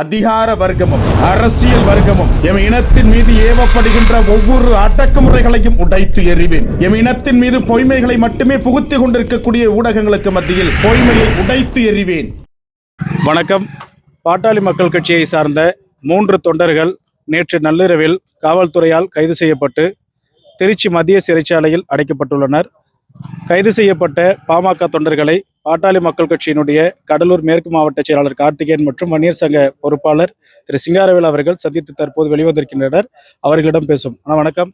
அதிகார வர்க்கமும் அரசியல் வர்க்கமும் எம் இனத்தின் மீது ஏவப்படுகின்ற ஒவ்வொரு அடக்குமுறைகளையும் உடைத்து எறிவேன். எம் இனத்தின் மீது பொய்மைகளை மட்டுமே புகுத்திக் கொண்டிருக்கக்கூடிய ஊடகங்களுக்கு மத்தியில் பொய்மையை உடைத்து எறிவேன். வணக்கம். பாட்டாளி மக்கள் கட்சியை சார்ந்த மூன்று தொண்டர்கள் நேற்று நள்ளிரவில் காவல்துறையால் கைது செய்யப்பட்டு திருச்சி மத்திய சிறைச்சாலையில் அடைக்கப்பட்டுள்ளனர். கைது செய்யப்பட்ட பாமக தொண்டர்களை பாட்டாளி மக்கள் கட்சியினுடைய கடலூர் மேற்கு மாவட்ட செயலாளர் கார்த்திகேயன் மற்றும் வன்னியர் சங்க பொறுப்பாளர் திரு சிங்காரவேல் அவர்கள் சந்தித்து தற்போது வெளிவந்திருக்கின்றனர். அவர்களிடம் பேசும் அண்ணா வணக்கம்.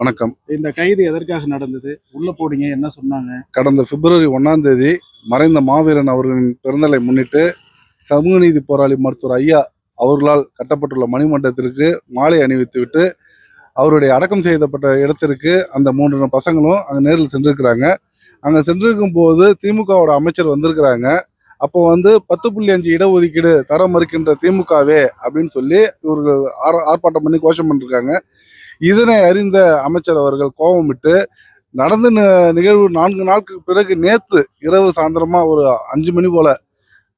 வணக்கம். இந்த கைது எதற்காக நடந்தது? உள்ள போனீங்க என்ன சொன்னாங்க? கடந்த பிப்ரவரி ஒன்றாம் தேதி மறைந்த மாவீரன் அவர்களின் பிறந்தலை முன்னிட்டு சமூக நீதி போராளி மருத்துவர் ஐயா அவர்களால் கட்டப்பட்டுள்ள மணிமண்டபத்திற்கு மாலை அணிவித்துவிட்டு அவருடைய அடக்கம் செய்யப்பட்ட இடத்திற்கு அந்த மூன்று பசங்களும் அங்கே நேரில் சென்றிருக்கிறாங்க. அங்கே சென்றிருக்கும் போது திமுகவோட அமைச்சர் வந்திருக்கிறாங்க. அப்போ வந்து பத்து புள்ளி அஞ்சு இடஒதுக்கீடு தர மறுக்கின்ற திமுகவே அப்படின்னு சொல்லி இவர்கள் ஆர் ஆர்ப்பாட்டம் பண்ணி கோஷம் பண்ணிருக்காங்க. இதனை அறிந்த அமைச்சர் அவர்கள் கோபமிட்டு நடந்த நிகழ்வு நான்கு நாளுக்கு பிறகு நேற்று இரவு சாயந்தரமா ஒரு அஞ்சு மணி போல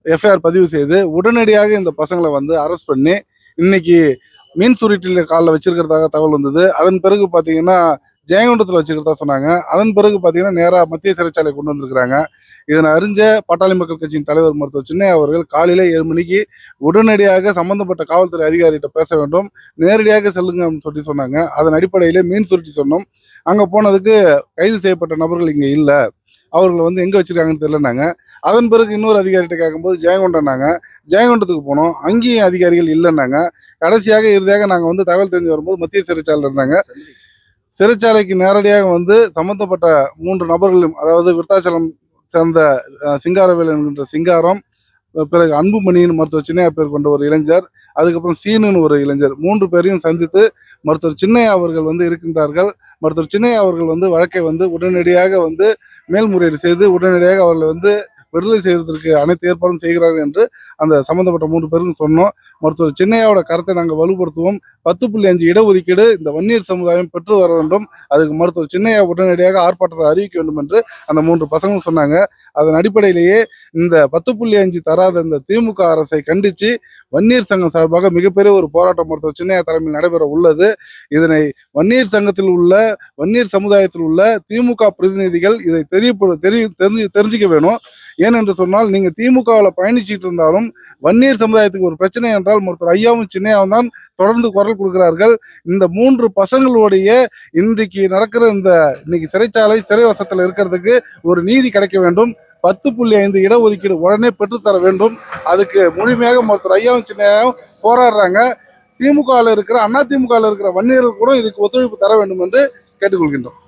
எஃப்ஐஆர் பதிவு செய்து உடனடியாக இந்த பசங்களை வந்து அரெஸ்ட் பண்ணி இன்னைக்கு மீன் சுருட்டில காலில் வச்சிருக்கிறதாக தகவல் வந்தது. அதன் பிறகு பார்த்தீங்கன்னா ஜெயங்கொண்டத்தில் வச்சுக்கிறதா சொன்னாங்க. அதன் பிறகு பார்த்தீங்கன்னா நேராக மத்திய சிறைச்சாலை கொண்டு வந்திருக்கிறாங்க. இதனை அறிஞ்ச பாட்டாளி மக்கள் கட்சியின் தலைவர் மருத்துவர் சின்ன அவர்கள் காலையில் ஏழு மணிக்கு உடனடியாக சம்பந்தப்பட்ட காவல்துறை அதிகாரிகிட்ட பேச வேண்டும். நேரடியாக செல்லுங்க அப்படின்னு சொல்லி சொன்னாங்க. அதன் அடிப்படையிலே மீன் சுருட்டி சொன்னோம். அங்கே போனதுக்கு கைது செய்யப்பட்ட நபர்கள் இங்கே இல்லை. அவர்கள் வந்து எங்கே வச்சுருக்காங்கன்னு தெரியலனாங்க. அதன் பிறகு இன்னொரு அதிகாரிகிட்ட கேட்கும்போது ஜெயங்கொண்டனாங்க ஜெயங்கொண்டத்துக்கு போனோம். அங்கேயும் அதிகாரிகள் இல்லைன்னாங்க. கடைசியாக இறுதியாக நாங்கள் வந்து தகவல் தெரிஞ்சு வரும்போது மத்திய சிறைச்சாலையில் இருந்தாங்க. சிறைச்சாலைக்கு நேரடியாக வந்து சம்பந்தப்பட்ட மூன்று நபர்களும் அதாவது விருத்தாச்சலம் சேர்ந்த சிங்காரவேல் என்கின்ற சிங்காரம் பிறகு அன்புமணியின் மருத்துவர் சின்னையா பேர் கொண்ட ஒரு இளைஞர் அதுக்கப்புறம் சீனுன்னு ஒரு இளைஞர் மூன்று பேரையும் சந்தித்து மருத்துவர் சின்னையா அவர்கள் வந்து இருக்கின்றார்கள். மருத்துவர் சின்னையா அவர்கள் வந்து வழக்கை வந்து உடனடியாக வந்து மேல்முறையீடு செய்து உடனடியாக அவர்களை வந்து விடுதலை செய்வதற்கு அனைத்து ஏற்பாடும் செய்கிறார்கள் என்று அந்த சம்பந்தப்பட்ட மூன்று பேருக்கும் சொன்னோம். மருத்துவர் சின்னையாவோட கருத்தை நாங்கள் வலுப்படுத்துவோம். பத்து புள்ளி அஞ்சு இடஒதுக்கீடு இந்த வன்னியர் சமுதாயம் பெற்று வர வேண்டும். அதுக்கு மருத்துவர் சின்னையா உடனடியாக ஆர்ப்பாட்டத்தை அறிவிக்க வேண்டும் என்று அந்த மூன்று பசங்களும் சொன்னாங்க. அதன் அடிப்படையிலேயே இந்த பத்து புள்ளி அஞ்சு தராத இந்த திமுக அரசை கண்டித்து வன்னியர் சங்கம் சார்பாக மிகப்பெரிய ஒரு போராட்டம் மருத்துவர் சின்னையா தலைமையில் நடைபெற உள்ளது. இதனை வன்னியர் சங்கத்தில் உள்ள வன்னியர் சமுதாயத்தில் உள்ள திமுக பிரதிநிதிகள் இதை தெரியப்படு தெரிய தெரிஞ்சு தெரிஞ்சுக்க வேணும். ஏனென்று சொன்னால் நீங்கள் திமுகவில் பயணிச்சுட்டு இருந்தாலும் வன்னியர் சமுதாயத்துக்கு ஒரு பிரச்சனை என்றால் ஒருத்தர் ஐயாவும் சின்னையாவும் தான் தொடர்ந்து குரல் கொடுக்கிறார்கள். இந்த மூன்று பசங்களுடைய இன்றைக்கு நடக்கிற இந்த இன்னைக்கு சிறைச்சாலை சிறைவசத்தில் இருக்கிறதுக்கு ஒரு நீதி கிடைக்க வேண்டும். பத்து புள்ளி ஐந்து இடஒதுக்கீடு உடனே பெற்றுத்தர வேண்டும். அதுக்கு முழுமையாக ஒருத்தர் ஐயாவும் சின்னையாவும் போராடுறாங்க. திமுகவில் இருக்கிற அண்ணா திமுகவில் இருக்கிற வன்னியர்கள் கூட இதுக்கு ஒத்துழைப்பு தர வேண்டும் என்று கேட்டுக்கொள்கின்றோம்.